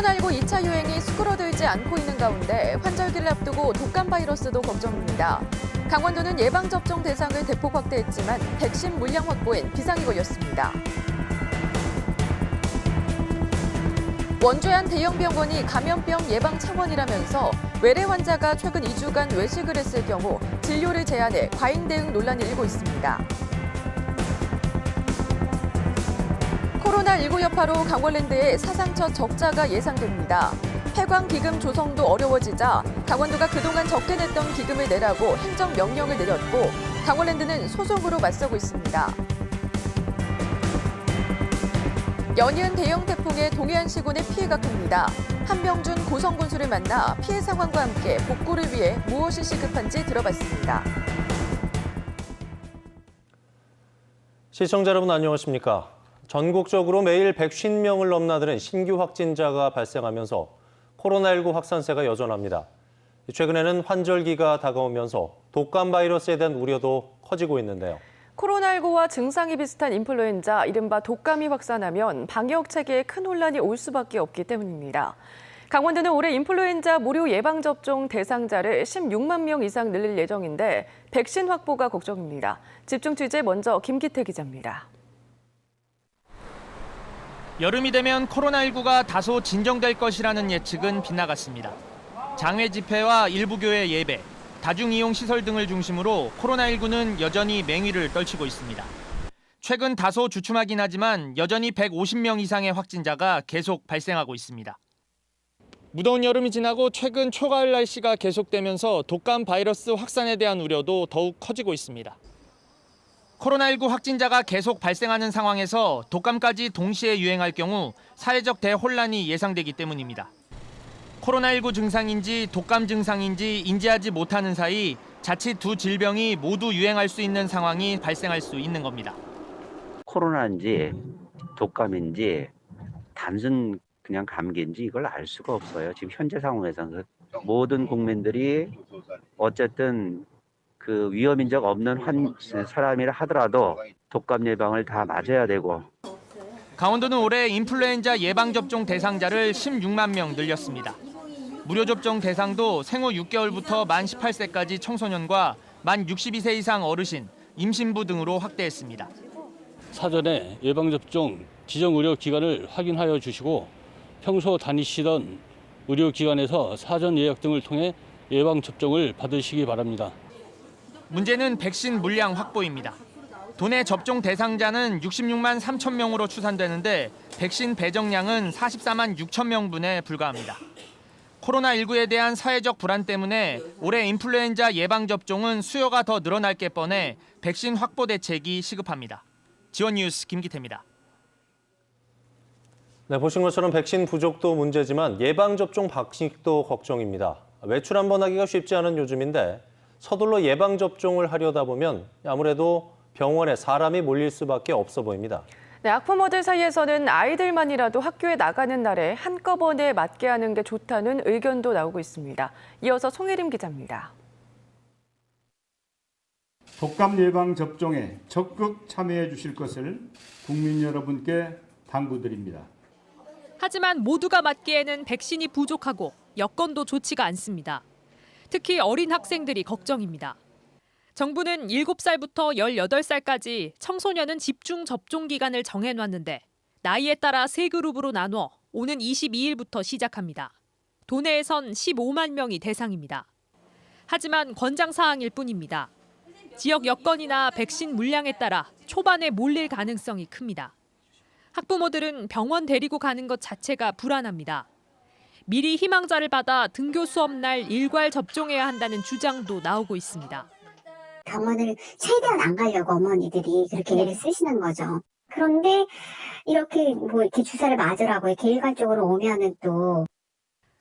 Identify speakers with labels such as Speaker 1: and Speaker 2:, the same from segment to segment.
Speaker 1: 코로나19 2차 유행이 수그러들지 않고 있는 가운데 환절기를 앞두고 독감 바이러스도 걱정입니다. 강원도는 예방접종 대상을 대폭 확대했지만 백신 물량 확보엔 비상이 걸렸습니다. 원주의 한 대형병원이 감염병 예방 차원이라면서 외래 환자가 최근 2주간 외식을 했을 경우 진료를 제한해 과잉 대응 논란이 일고 있습니다. 코로나19 여파로 강원랜드의 사상 첫 적자가 예상됩니다. 폐광 기금 조성도 어려워지자 강원도가 그동안 적게 냈던 기금을 내라고 행정 명령을 내렸고 강원랜드는 소송으로 맞서고 있습니다. 연이은 대형 태풍에 동해안 시군의 피해가 큽니다. 한병준 고성군수를 만나 피해 상황과 함께 복구를 위해 무엇이 시급한지 들어봤습니다.
Speaker 2: 시청자 여러분 안녕하십니까? 전국적으로 매일 150명을 넘나드는 신규 확진자가 발생하면서 코로나19 확산세가 여전합니다. 최근에는 환절기가 다가오면서 독감 바이러스에 대한 우려도 커지고 있는데요.
Speaker 1: 코로나19와 증상이 비슷한 인플루엔자, 이른바 독감이 확산하면 방역 체계에 큰 혼란이 올 수밖에 없기 때문입니다. 강원도는 올해 인플루엔자 무료 예방접종 대상자를 16만 명 이상 늘릴 예정인데 백신 확보가 걱정입니다. 집중 취재 먼저 김기태 기자입니다.
Speaker 3: 여름이 되면 코로나19가 다소 진정될 것이라는 예측은 빗나갔습니다. 장외 집회와 일부 교회 예배, 다중 이용 시설 등을 중심으로 코로나19는 여전히 맹위를 떨치고 있습니다. 최근 다소 주춤하긴 하지만 여전히 150명 이상의 확진자가 계속 발생하고 있습니다. 무더운 여름이 지나고 최근 초가을 날씨가 계속되면서 독감 바이러스 확산에 대한 우려도 더욱 커지고 있습니다. 코로나19 확진자가 계속 발생하는 상황에서 독감까지 동시에 유행할 경우 사회적 대혼란이 예상되기 때문입니다. 코로나19 증상인지 독감 증상인지 인지하지 못하는 사이 자칫 두 질병이 모두 유행할 수 있는 상황이 발생할 수 있는 겁니다.
Speaker 4: 코로나인지 독감인지 단순 그냥 감기인지 이걸 알 수가 없어요. 지금 현재 상황에서는 모든 국민들이 어쨌든 그 위험인 적 없는 환 사람이라 하더라도 독감 예방을 다 맞아야 되고
Speaker 3: 강원도는 올해 인플루엔자 예방접종 대상자를 16만 명 늘렸습니다. 무료 접종 대상도 생후 6개월부터 만 18세까지 청소년과 만 62세 이상 어르신, 임신부 등으로 확대했습니다.
Speaker 5: 사전에 예방접종 지정 의료기관을 확인하여 주시고 평소 다니시던 의료기관에서 사전 예약 등을 통해 예방접종을 받으시기 바랍니다.
Speaker 3: 문제는 백신 물량 확보입니다. 도내 접종 대상자는 66만 3천 명으로 추산되는데 백신 배정량은 44만 6천 명분에 불과합니다. 코로나19에 대한 사회적 불안 때문에 올해 인플루엔자 예방접종은 수요가 더 늘어날 게 뻔해 백신 확보 대책이 시급합니다. 지원 뉴스 김기태입니다.
Speaker 2: 네, 보신 것처럼 백신 부족도 문제지만 예방접종 박식도 걱정입니다. 외출 한번 하기가 쉽지 않은 요즘인데 서둘러 예방 접종을 하려다 보면 아무래도 병원에 사람이 몰릴 수밖에 없어 보입니다.
Speaker 1: 네, 학부모들 사이에서는 아이들만이라도 학교에 나가는 날에 한꺼번에 맞게 하는 게 좋다는 의견도 나오고 있습니다. 이어서 송혜림 기자입니다.
Speaker 6: 독감 예방 접종에 적극 참여해 주실 것을 국민 여러분께 당부드립니다.
Speaker 7: 하지만 모두가 맞기에는 백신이 부족하고 여건도 좋지가 않습니다. 특히 어린 학생들이 걱정입니다. 정부는 7살부터 18살까지 청소년은 집중 접종 기간을 정해놨는데 나이에 따라 세 그룹으로 나눠 오는 22일부터 시작합니다. 도내에선 15만 명이 대상입니다. 하지만 권장 사항일 뿐입니다. 지역 여건이나 백신 물량에 따라 초반에 몰릴 가능성이 큽니다. 학부모들은 병원 데리고 가는 것 자체가 불안합니다. 미리 희망자를 받아 등교 수업 날 일괄 접종해야 한다는 주장도 나오고 있습니다.
Speaker 8: 병원을 최대한 안 가려고 어머니들이 그렇게 애를 쓰시는 거죠. 그런데 이렇게 뭐 이렇게 주사를 맞으라고 이렇게 일괄적으로 오면은 또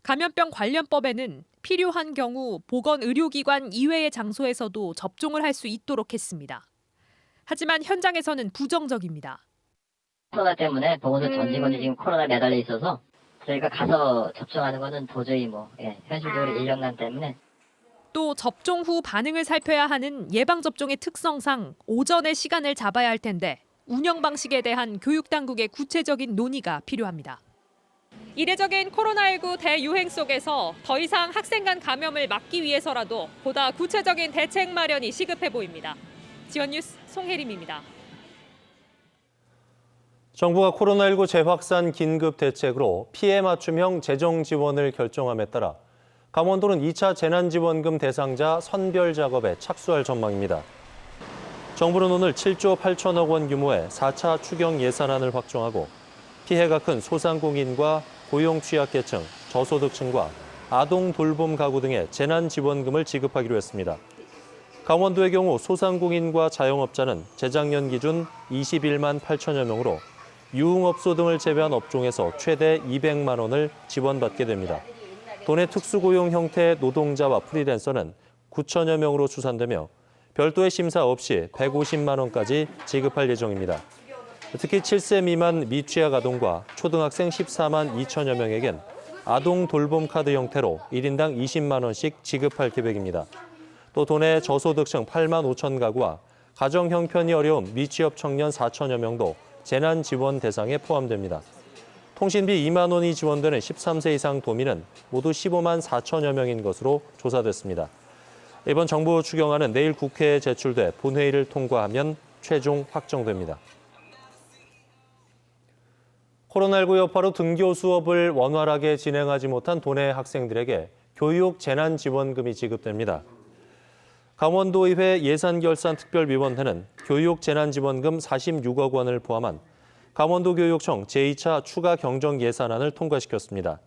Speaker 7: 감염병 관련법에는 필요한 경우 보건 의료기관 이외의 장소에서도 접종을 할 수 있도록 했습니다. 하지만 현장에서는 부정적입니다.
Speaker 9: 코로나 때문에 보건소 음. 전 직원이 지금 코로나 매달려 있어서 저희가 가서 접종하는 거는 도저히 뭐 예, 현실적으로 인력난 때문에
Speaker 7: 또 접종 후 반응을 살펴야 하는 예방 접종의 특성상 오전에 시간을 잡아야 할 텐데 운영 방식에 대한 교육 당국의 구체적인 논의가 필요합니다. 이례적인 코로나19 대유행 속에서 더 이상 학생 간 감염을 막기 위해서라도 보다 구체적인 대책 마련이 시급해 보입니다. 지원 뉴스 송혜림입니다.
Speaker 2: 정부가 코로나19 재확산 긴급 대책으로 피해 맞춤형 재정 지원을 결정함에 따라 강원도는 2차 재난지원금 대상자 선별 작업에 착수할 전망입니다. 정부는 오늘 7조 8천억 원 규모의 4차 추경 예산안을 확정하고 피해가 큰 소상공인과 고용 취약계층, 저소득층과 아동 돌봄 가구 등의 재난지원금을 지급하기로 했습니다. 강원도의 경우 소상공인과 자영업자는 재작년 기준 21만 8천여 명으로 유흥업소 등을 제외한 업종에서 최대 200만 원을 지원받게 됩니다. 돈의 특수고용 형태의 노동자와 프리랜서는 9천여 명으로 추산되며 별도의 심사 없이 150만 원까지 지급할 예정입니다. 특히 7세 미만 미취학 아동과 초등학생 14만 2천여 명에겐 아동 돌봄 카드 형태로 1인당 20만 원씩 지급할 계획입니다. 또 돈의 저소득층 8만 5천 가구와 가정 형편이 어려운 미취업 청년 4천여 명도 재난 지원 대상에 포함됩니다. 통신비 2만 원이 지원되는 13세 이상 도민은 모두 15만 4천여 명인 것으로 조사됐습니다. 이번 정부 추경안은 내일 국회에 제출돼 본회의를 통과하면 최종 확정됩니다. 코로나19 여파로 등교 수업을 원활하게 진행하지 못한 도내 학생들에게 교육 재난 지원금이 지급됩니다. 강원도의회 예산결산특별위원회는 교육재난지원금 46억 원을 포함한 강원도교육청 제2차 추가 경정 예산안을 통과시켰습니다.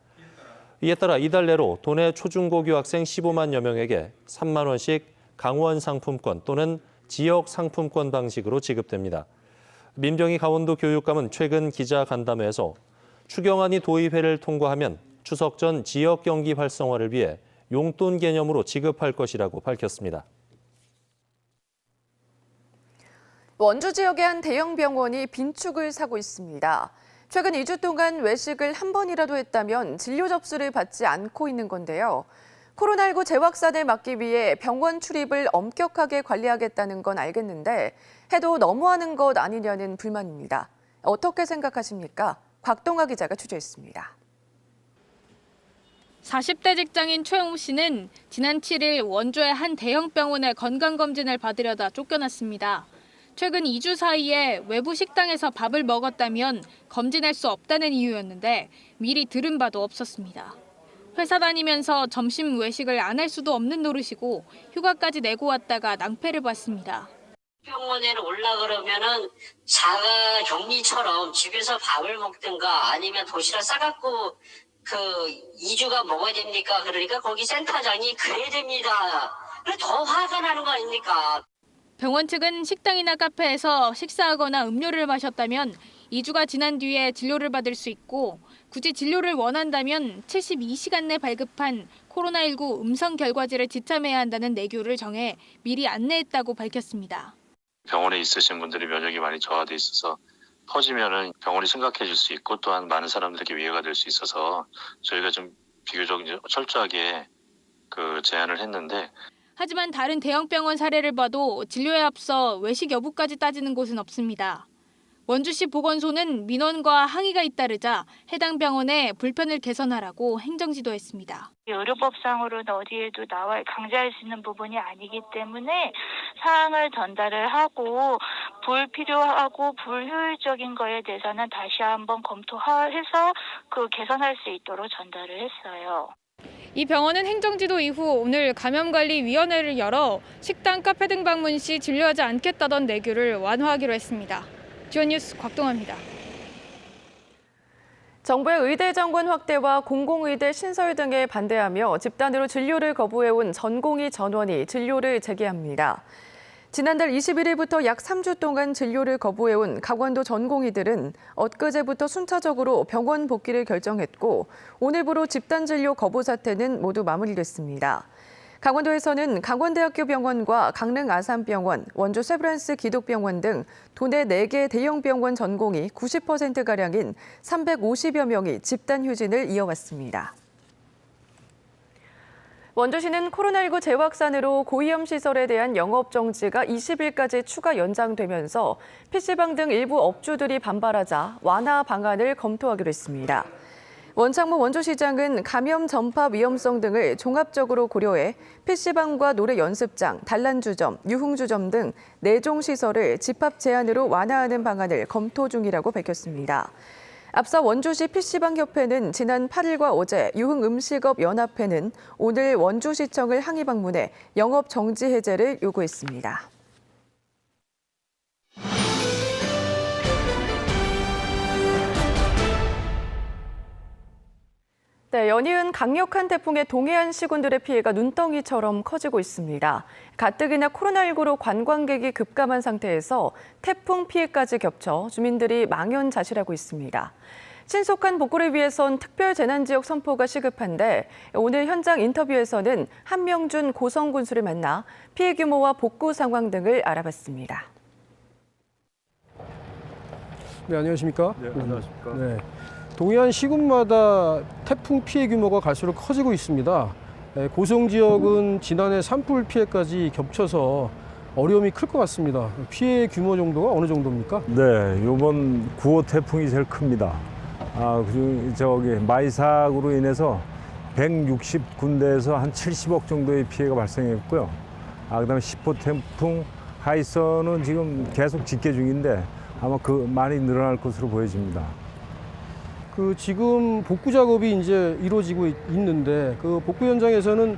Speaker 2: 이에 따라 이달 내로 도내 초중고교 학생 15만여 명에게 3만 원씩 강원 상품권 또는 지역 상품권 방식으로 지급됩니다. 민병희 강원도 교육감은 최근 기자 간담회에서 추경안이 도의회를 통과하면 추석 전 지역 경기 활성화를 위해 용돈 개념으로 지급할 것이라고 밝혔습니다.
Speaker 1: 원주 지역의 한 대형 병원이 빈축을 사고 있습니다. 최근 2주 동안 외식을 한 번이라도 했다면 진료 접수를 받지 않고 있는 건데요. 코로나19 재확산을 막기 위해 병원 출입을 엄격하게 관리하겠다는 건 알겠는데 해도 너무하는 것 아니냐는 불만입니다. 어떻게 생각하십니까? 곽동아 기자가 취재했습니다.
Speaker 10: 40대 직장인 최웅 씨는 지난 7일 원주의 한 대형 병원에 건강검진을 받으려다 쫓겨났습니다. 최근 2주 사이에 외부 식당에서 밥을 먹었다면 검진할 수 없다는 이유였는데 미리 들은 바도 없었습니다. 회사 다니면서 점심 외식을 안 할 수도 없는 노릇이고 휴가까지 내고 왔다가 낭패를 봤습니다.
Speaker 11: 병원에 올라 그러면은 자가 격리처럼 집에서 밥을 먹든가 아니면 도시락 싸갖고 그 2주가 먹어야 됩니까? 그러니까 거기 센터장이 그래야 됩니다. 더 화가 나는 거 아닙니까?
Speaker 10: 병원 측은 식당이나 카페에서 식사하거나 음료를 마셨다면 2주가 지난 뒤에 진료를 받을 수 있고 굳이 진료를 원한다면 72시간 내 발급한 코로나19 음성 결과지를 지참해야 한다는 내규를 정해 미리 안내했다고 밝혔습니다.
Speaker 12: 병원에 있으신 분들이 면역이 많이 저하돼 있어서 퍼지면은 병원이 심각해질 수 있고 또한 많은 사람들에게 위해가 될 수 있어서 저희가 좀 비교적 철저하게 그 제안을 했는데
Speaker 10: 하지만 다른 대형 병원 사례를 봐도 진료에 앞서 외식 여부까지 따지는 곳은 없습니다. 원주시 보건소는 민원과 항의가 잇따르자 해당 병원에 불편을 개선하라고 행정지도했습니다.
Speaker 13: 의료법상으로는 어디에도 나와 강제할 수 있는 부분이 아니기 때문에 사항을 전달을 하고 불필요하고 불효율적인 거에 대해서는 다시 한번 검토해서 그 개선할 수 있도록 전달을 했어요.
Speaker 10: 이 병원은 행정지도 이후 오늘 감염관리위원회를 열어 식당, 카페 등 방문 시 진료하지 않겠다던 내규를 완화하기로 했습니다. 주요 뉴스 곽동아입니다.
Speaker 1: 정부의 의대 정권 확대와 공공의대 신설 등에 반대하며 집단으로 진료를 거부해온 전공의 전원이 진료를 재개합니다. 지난달 21일부터 약 3주 동안 진료를 거부해온 강원도 전공의들은 엊그제부터 순차적으로 병원 복귀를 결정했고 오늘부로 집단 진료 거부 사태는 모두 마무리됐습니다. 강원도에서는 강원대학교 병원과 강릉 아산병원, 원주 세브란스 기독병원 등 도내 4개 대형 병원 전공이 90%가량인 350여 명이 집단 휴진을 이어왔습니다. 원주시는 코로나19 재확산으로 고위험 시설에 대한 영업 정지가 20일까지 추가 연장되면서 PC방 등 일부 업주들이 반발하자 완화 방안을 검토하기로 했습니다. 원창모 원주시장은 감염 전파 위험성 등을 종합적으로 고려해 PC방과 노래 연습장, 단란주점, 유흥주점 등 4종 시설을 집합 제한으로 완화하는 방안을 검토 중이라고 밝혔습니다. 앞서 원주시 PC방 협회는 지난 8일과 어제 유흥음식업 연합회는 오늘 원주시청을 항의 방문해 영업 정지 해제를 요구했습니다. 네, 연이은 강력한 태풍에 동해안 시군들의 피해가 눈덩이처럼 커지고 있습니다. 가뜩이나 코로나19로 관광객이 급감한 상태에서 태풍 피해까지 겹쳐 주민들이 망연자실하고 있습니다. 신속한 복구를 위해선 특별 재난지역 선포가 시급한데 오늘 현장 인터뷰에서는 한명준 고성군수를 만나 피해 규모와 복구 상황 등을 알아봤습니다.
Speaker 14: 네, 안녕하십니까?
Speaker 15: 네, 안녕하십니까? 네.
Speaker 14: 동해안 시군마다 태풍 피해 규모가 갈수록 커지고 있습니다. 예, 고성 지역은 지난해 산불 피해까지 겹쳐서 어려움이 클 것 같습니다. 피해 규모 정도가 어느 정도입니까?
Speaker 15: 네, 이번 9호 태풍이 제일 큽니다. 아, 그중 저기 마이삭으로 인해서 160군데에서 한 70억 정도의 피해가 발생했고요. 아, 그다음에 10호 태풍 하이선은 지금 계속 집계 중인데 아마 그 많이 늘어날 것으로 보여집니다.
Speaker 14: 그 지금 복구 작업이 이제 이루어지고 있는데 그 복구 현장에서는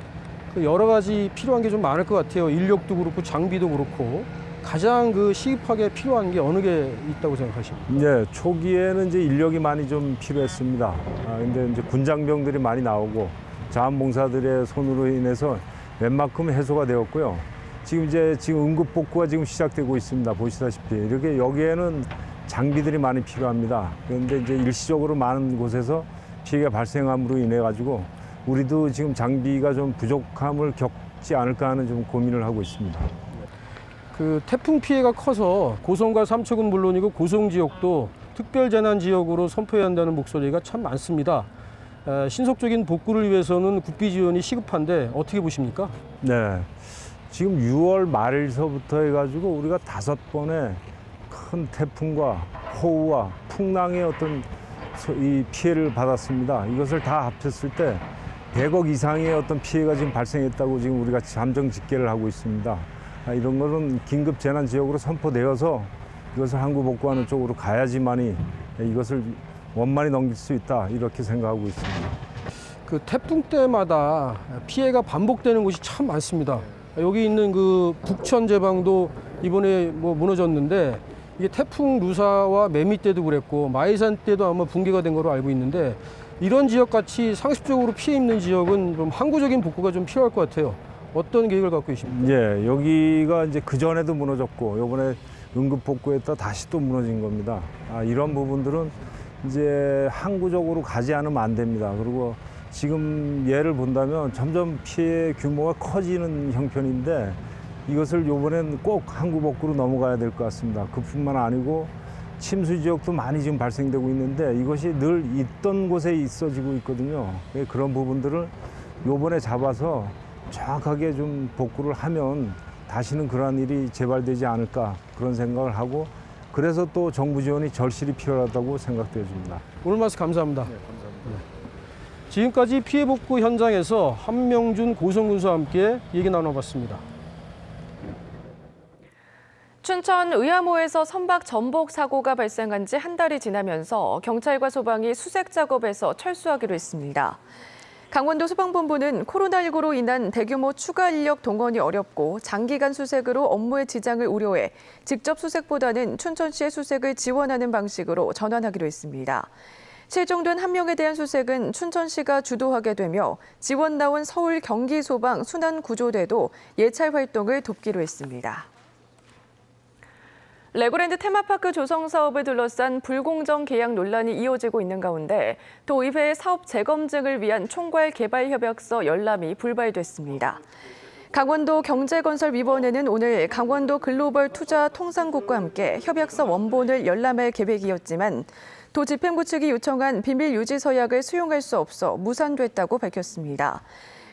Speaker 14: 그 여러 가지 필요한 게 좀 많을 것 같아요. 인력도 그렇고 장비도 그렇고 가장 그 시급하게 필요한 게 어느 게 있다고 생각하십니까?
Speaker 15: 네, 초기에는 이제 인력이 많이 좀 필요했습니다. 아, 근데 이제 군장병들이 많이 나오고 자원봉사들의 손으로 인해서 웬만큼 해소가 되었고요. 지금 이제 지금 응급 복구가 지금 시작되고 있습니다. 보시다시피 이렇게 여기에는 장비들이 많이 필요합니다. 그런데 이제 일시적으로 많은 곳에서 피해가 발생함으로 인해 가지고 우리도 지금 장비가 좀 부족함을 겪지 않을까 하는 좀 고민을 하고 있습니다.
Speaker 14: 그 태풍 피해가 커서 고성과 삼척은 물론이고 고성 지역도 특별 재난 지역으로 선포해야 한다는 목소리가 참 많습니다. 신속적인 복구를 위해서는 국비 지원이 시급한데 어떻게 보십니까?
Speaker 15: 네. 지금 6월 말서부터 에 해가지고 우리가 다섯 번의 큰 태풍과 호우와 풍랑의 어떤 이 피해를 받았습니다. 이것을 다 합쳤을 때 100억 이상의 어떤 피해가 지금 발생했다고 지금 우리가 잠정 집계를 하고 있습니다. 아, 이런 거는 긴급 재난 지역으로 선포되어서 이것을 항구 복구하는 쪽으로 가야지만이 이것을 원만히 넘길 수 있다 이렇게 생각하고 있습니다.
Speaker 14: 그 태풍 때마다 피해가 반복되는 곳이 참 많습니다. 여기 있는 그 북천 제방도 이번에 뭐 무너졌는데 이게 태풍 루사와 매미 때도 그랬고 마이산 때도 아마 붕괴가 된걸로 알고 있는데 이런 지역 같이 상습적으로 피해 입는 지역은 좀 항구적인 복구가 좀 필요할 것 같아요. 어떤 계획을 갖고 계십니까?
Speaker 15: 예, 여기가 이제 그 전에도 무너졌고 요번에 응급 복구했다 다시 또 무너진 겁니다. 아, 이런 부분들은 이제 항구적으로 가지 않으면 안 됩니다. 그리고 지금 예를 본다면 점점 피해 규모가 커지는 형편인데 이것을 요번엔 꼭 항구복구로 넘어가야 될 것 같습니다. 그뿐만 아니고 침수 지역도 많이 지금 발생되고 있는데 이것이 늘 있던 곳에 있어지고 있거든요. 예, 그런 부분들을 요번에 잡아서 정확하게 좀 복구를 하면 다시는 그러한 일이 재발되지 않을까 그런 생각을 하고 그래서 또 정부 지원이 절실히 필요하다고 생각되어집니다.
Speaker 14: 오늘 말씀 감사합니다. 네, 감사합니다. 네. 지금까지 피해 복구 현장에서 한명준 고성군수와 함께 얘기 나눠봤습니다.
Speaker 1: 춘천 의암호에서 선박 전복 사고가 발생한 지 한 달이 지나면서 경찰과 소방이 수색 작업에서 철수하기로 했습니다. 강원도 소방본부는 코로나19로 인한 대규모 추가 인력 동원이 어렵고 장기간 수색으로 업무의 지장을 우려해 직접 수색보다는 춘천시의 수색을 지원하는 방식으로 전환하기로 했습니다. 실종된 한 명에 대한 수색은 춘천시가 주도하게 되며 지원 나온 서울 경기 소방 순환 구조대도 예찰 활동을 돕기로 했습니다. 레고랜드 테마파크 조성 사업을 둘러싼 불공정 계약 논란이 이어지고 있는 가운데 도의회의 사업 재검증을 위한 총괄 개발 협약서 열람이 불발됐습니다. 강원도 경제건설 위원회는 오늘 강원도 글로벌 투자 통상국과 함께 협약서 원본을 열람할 계획이었지만 도 집행부 측이 요청한 비밀 유지 서약을 수용할 수 없어 무산됐다고 밝혔습니다.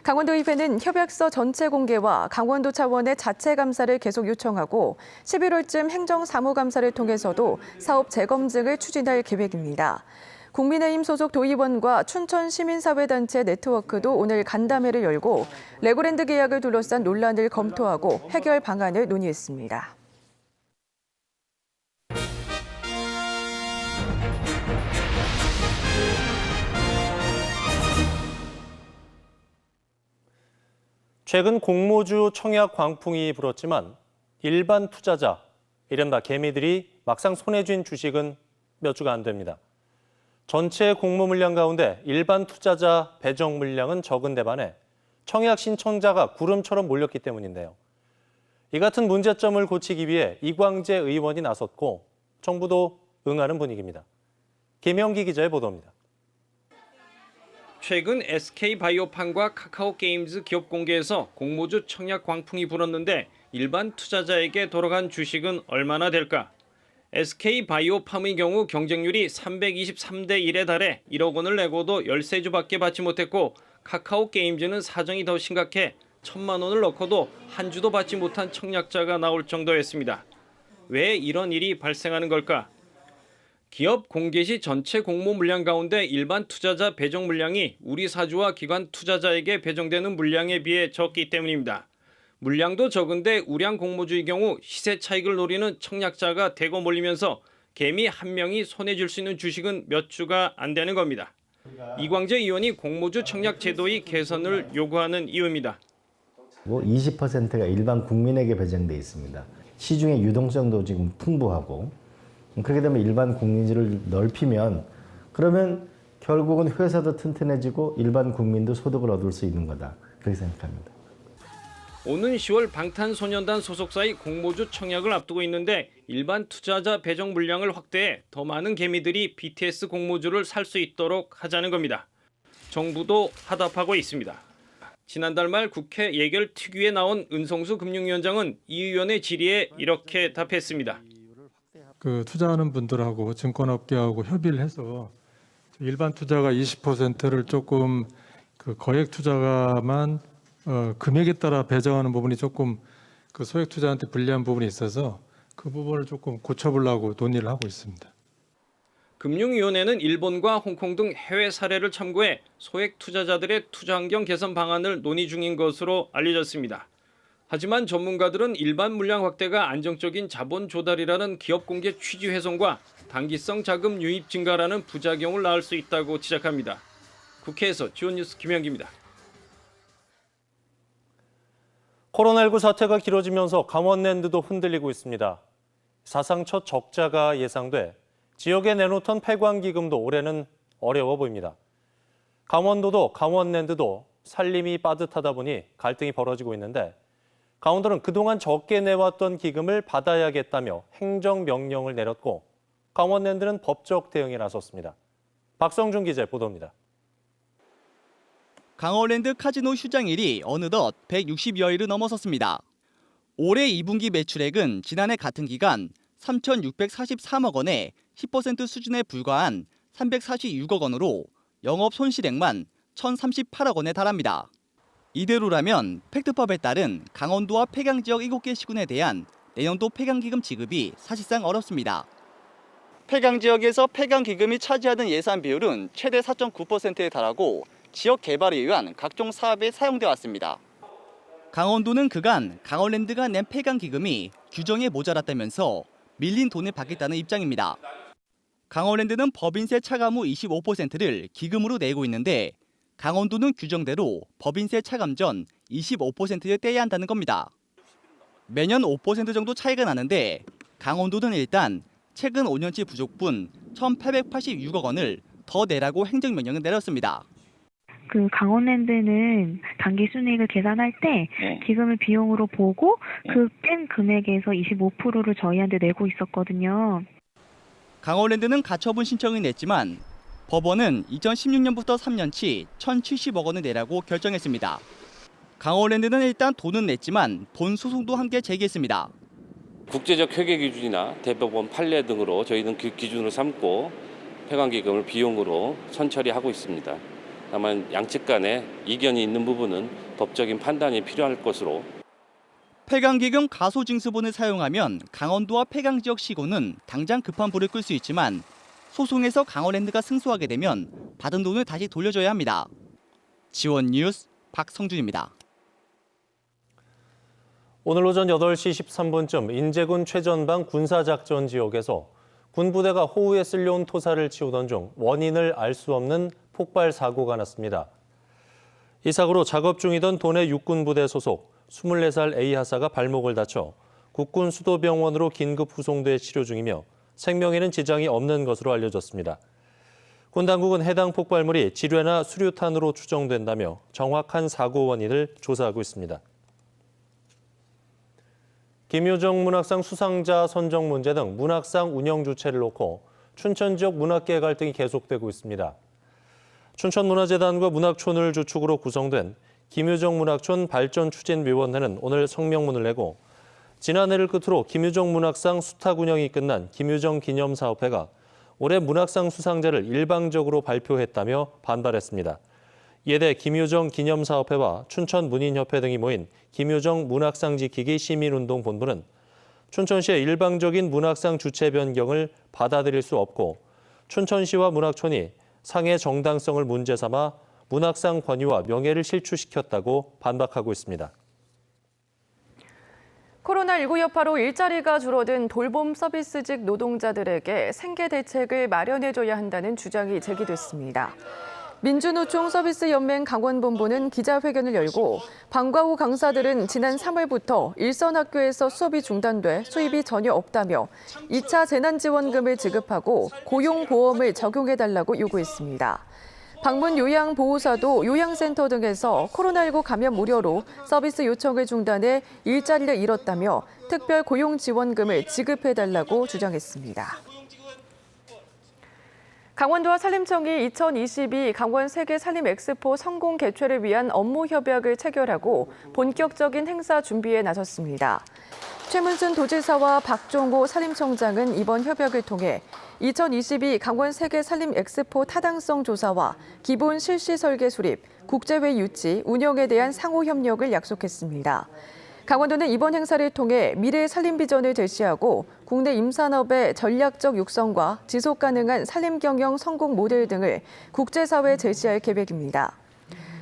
Speaker 1: 강원도의회는 협약서 전체 공개와 강원도 차원의 자체 감사를 계속 요청하고 11월쯤 행정사무감사를 통해서도 사업 재검증을 추진할 계획입니다. 국민의힘 소속 도의원과 춘천시민사회단체 네트워크도 오늘 간담회를 열고 레고랜드 계약을 둘러싼 논란을 검토하고 해결 방안을 논의했습니다.
Speaker 2: 최근 공모주 청약 광풍이 불었지만 일반 투자자, 이른바 개미들이 막상 손에 쥔 주식은 몇 주가 안 됩니다. 전체 공모 물량 가운데 일반 투자자 배정 물량은 적은 데 반해 청약 신청자가 구름처럼 몰렸기 때문인데요. 이 같은 문제점을 고치기 위해 이광재 의원이 나섰고 정부도 응하는 분위기입니다. 김영기 기자의 보도입니다.
Speaker 16: 최근 s k 바이오팜과 카카오게임즈 기업 공개에서 공모주 청약 광풍이 불었는데 일반 투자자에게 돌아간 주식은 얼마나 될까? SK바이오팜의 경우 경쟁률이 323대 1에 달해 1억 원을 내고도 13주밖에 받지 못했고 카카오게임즈는 사정이 더 심각해 천만 원을 넣고도 한 주도 받지 못한 청약자가 나올 정도였습니다. 왜 이런 일이 발생하는 걸까? 기업 공개 시 전체 공모 물량 가운데 일반 투자자 배정 물량이 우리 사주와 기관 투자자에게 배정되는 물량에 비해 적기 때문입니다. 물량도 적은데 우량 공모주의 경우 시세 차익을 노리는 청약자가 대거 몰리면서 개미 한 명이 손해 줄 수 있는 주식은 몇 주가 안 되는 겁니다. 이광재 의원이 공모주 청약 제도의 개선을 요구하는 이유입니다.
Speaker 17: 20%가 뭐 일반 국민에게 배정돼 있습니다. 시중의 유동성도 지금 풍부하고 그렇게 되면 일반 국민지를 넓히면 그러면 결국은 회사도 튼튼해지고 일반 국민도 소득을 얻을 수 있는 거다. 그렇게 생각합니다.
Speaker 16: 오는 10월 방탄소년단 소속사의 공모주 청약을 앞두고 있는데 일반 투자자 배정 물량을 확대해 더 많은 개미들이 BTS 공모주를 살 수 있도록 하자는 겁니다. 정부도 하답하고 있습니다. 지난달 말 국회 예결 특위에 나온 은성수 금융위원장은 이 의원의 질의에 이렇게 답했습니다.
Speaker 18: 그 투자하는 분들하고 증권업계하고 협의를 해서 일반 투자가 20%를 조금 그 거액 투자가만 어, 금액에 따라 배정하는 부분이 조금 그 소액 투자한테 불리한 부분이 있어서 그 부분을 조금 고쳐보려고 논의를 하고 있습니다.
Speaker 16: 금융위원회는 일본과 홍콩 등 해외 사례를 참고해 소액 투자자들의 투자 환경 개선 방안을 논의 중인 것으로 알려졌습니다. 하지만 전문가들은 일반 물량 확대가 안정적인 자본 조달이라는 기업 공개 취지 훼손과 단기성 자금 유입 증가라는 부작용을 낳을 수 있다고 지적합니다. 국회에서 지원 뉴스 김현기입니다.
Speaker 2: 코로나19 사태가 길어지면서 강원랜드도 흔들리고 있습니다. 사상 첫 적자가 예상돼 지역에 내놓던 폐광 기금도 올해는 어려워 보입니다. 강원도도 강원랜드도 살림이 빠듯하다 보니 갈등이 벌어지고 있는데 강원도는 그동안 적게 내왔던 기금을 받아야겠다며 행정명령을 내렸고 강원랜드는 법적 대응에 나섰습니다. 박성준 기자 보도입니다. 강원랜드 카지노 휴장일이 어느덧 160여일을 넘어섰습니다. 올해 2분기 매출액은 지난해 같은 기간 3,643억 원에 10% 수준에 불과한 346억 원으로 영업 손실액만 1,038억 원에 달합니다. 이대로라면 팩트팝에 따른 강원도와 폐강 지역 7개 시군에 대한 내년도 폐강기금 지급이 사실상 어렵습니다.
Speaker 19: 폐강 지역에서 폐강 기금이 차지하는 예산 비율은 최대 4.9%에 달하고 지역 개발에 의한 각종 사업에 사용돼 왔습니다.
Speaker 2: 강원도는 그간 강원랜드가 낸 폐강 기금이 규정에 모자랐다면서 밀린 돈을 받겠다는 입장입니다. 강원랜드는 법인세 차감 후 25%를 기금으로 내고 있는데 강원도는 규정대로 법인세 차감 전 25%를 떼야 한다는 겁니다. 매년 5% 정도 차이가 나는데 강원도는 일단 최근 5년치 부족분 1,886억 원을 더 내라고 행정명령을 내렸습니다.
Speaker 20: 그 강원랜드는 단기 순이익을 계산할 때 기금을 네. 비용으로 보고 네. 그뺀 금액에서 25%를 저희한테 내고 있었거든요.
Speaker 2: 강원랜드는 가처분 신청을 냈지만 법원은 2016년부터 3년치 1,070억 원을 내라고 결정했습니다. 강원랜드는 일단 돈은 냈지만 돈 소송도 함께 제기했습니다.
Speaker 21: 국제적 회계 기준이나 대법원 판례 등으로 저희는 그기준으 삼고 폐관기금을 비용으로 선처리하고 있습니다. 다만 양측 간에 이견이 있는 부분은 법적인 판단이 필요할 것으로
Speaker 2: 폐강기금 가소징수본을 사용하면 강원도와 폐강 지역 시군은 당장 급한 불을 끌 수 있지만 소송에서 강원랜드가 승소하게 되면 받은 돈을 다시 돌려줘야 합니다. 지원 뉴스 박성준입니다. 오늘 오전 8시 13분쯤 인제군 최전방 군사작전 지역에서 군부대가 호우에 쓸려온 토사를 치우던 중 원인을 알 수 없는 폭발 사고가 났습니다. 이 사고로 작업 중이던 도내 육군부대 소속 24살 A 하사가 발목을 다쳐 국군 수도병원으로 긴급 후송돼 치료 중이며 생명에는 지장이 없는 것으로 알려졌습니다. 군 당국은 해당 폭발물이 지뢰나 수류탄으로 추정된다며 정확한 사고 원인을 조사하고 있습니다. 김효정 문학상 수상자 선정 문제 등 문학상 운영 주체를 놓고 춘천 지역 문학계 갈등이 계속되고 있습니다. 춘천문화재단과 문학촌을 주축으로 구성된 김효정 문학촌 발전추진위원회는 오늘 성명문을 내고 지난해를 끝으로 김유정 문학상 수탁 운영이 끝난 김유정 기념사업회가 올해 문학상 수상자를 일방적으로 발표했다며 반발했습니다. 이에 대해 김유정 기념사업회와 춘천문인협회 등이 모인 김유정 문학상 지키기 시민운동본부는 춘천시의 일방적인 문학상 주체 변경을 받아들일 수 없고 춘천시와 문학촌이 상의 정당성을 문제 삼아 문학상 권위와 명예를 실추시켰다고 반박하고 있습니다.
Speaker 1: 코로나19 여파로 일자리가 줄어든 돌봄 서비스직 노동자들에게 생계 대책을 마련해줘야 한다는 주장이 제기됐습니다. 민주노총 서비스 연맹 강원본부는 기자회견을 열고 방과후 강사들은 지난 3월부터 일선 학교에서 수업이 중단돼 수입이 전혀 없다며 2차 재난지원금을 지급하고 고용보험을 적용해달라고 요구했습니다. 방문 요양 보호사도 요양센터 등에서 코로나19 감염 우려로 서비스 요청을 중단해 일자리를 잃었다며 특별 고용 지원금을 지급해달라고 주장했습니다. 강원도와 산림청이 2022 강원 세계 산림 엑스포 성공 개최를 위한 업무 협약을 체결하고 본격적인 행사 준비에 나섰습니다. 최문순 도지사와 박종호 산림청장은 이번 협약을 통해 2022 강원 세계 산림 엑스포 타당성 조사와 기본 실시 설계 수립, 국제외 유치, 운영에 대한 상호 협력을 약속했습니다. 강원도는 이번 행사를 통해 미래 산림 비전을 제시하고 국내 임산업의 전략적 육성과 지속 가능한 산림 경영 성공 모델 등을 국제사회에 제시할 계획입니다.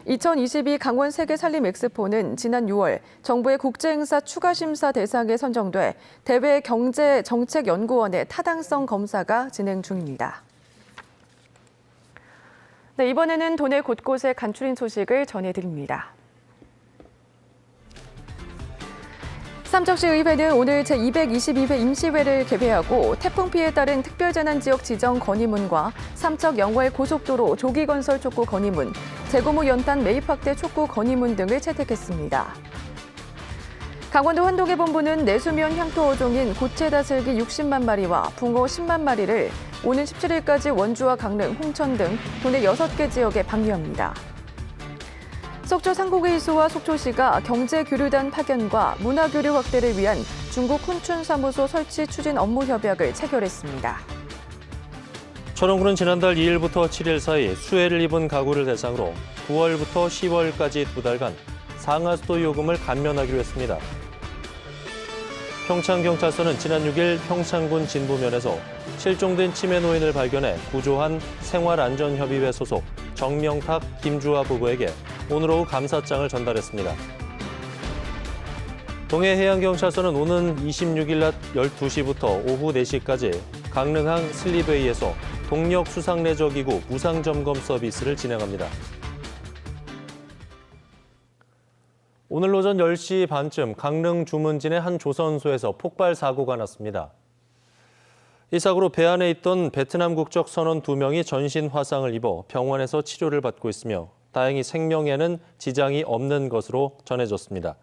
Speaker 1: 2022 강원 세계 산림 엑스포는 지난 6월 정부의 국제 행사 추가 심사 대상에 선정돼 대외 경제 정책 연구원의 타당성 검사가 진행 중입니다. 네, 이번에는 도내 곳곳의 간추린 소식을 전해드립니다. 삼척시의회는 오늘 제222회 임시회를 개회하고 태풍 피해 따른 특별재난지역 지정 건의문과 삼척 영월 고속도로 조기 건설 촉구 건의문, 재고무 연탄 매입 확대 촉구 건의문 등을 채택했습니다. 강원도 환동해본부는 내수면 향토 어종인 고체 다슬기 60만 마리와 붕어 10만 마리를 오는 17일까지 원주와 강릉, 홍천 등 도내 6개 지역에 방류합니다. 속초 상고개이소와 속초시가 경제교류단 파견과 문화교류 확대를 위한 중국 훈춘사무소 설치 추진 업무 협약을 체결했습니다.
Speaker 2: 천원군은 지난달 2일부터 7일 사이 수혜를 입은 가구를 대상으로 9월부터 10월까지 두 달간 상하수도 요금을 감면하기로 했습니다. 평창경찰서는 지난 6일 평창군 진부면에서 실종된 치매 노인을 발견해 구조한 생활안전협의회 소속 정명탁, 김주하 부부에게 오늘 오후 감사장을 전달했습니다. 동해해양경찰서는 오는 26일 낮 12시부터 오후 4시까지 강릉항 슬립웨이에서 동력 수상레저기구 무상점검 서비스를 진행합니다. 오늘 오전 10시 반쯤 강릉 주문진의 한 조선소에서 폭발 사고가 났습니다. 이 사고로 배 안에 있던 베트남 국적 선원 2명이 전신 화상을 입어 병원에서 치료를 받고 있으며 다행히 생명에는 지장이 없는 것으로 전해졌습니다.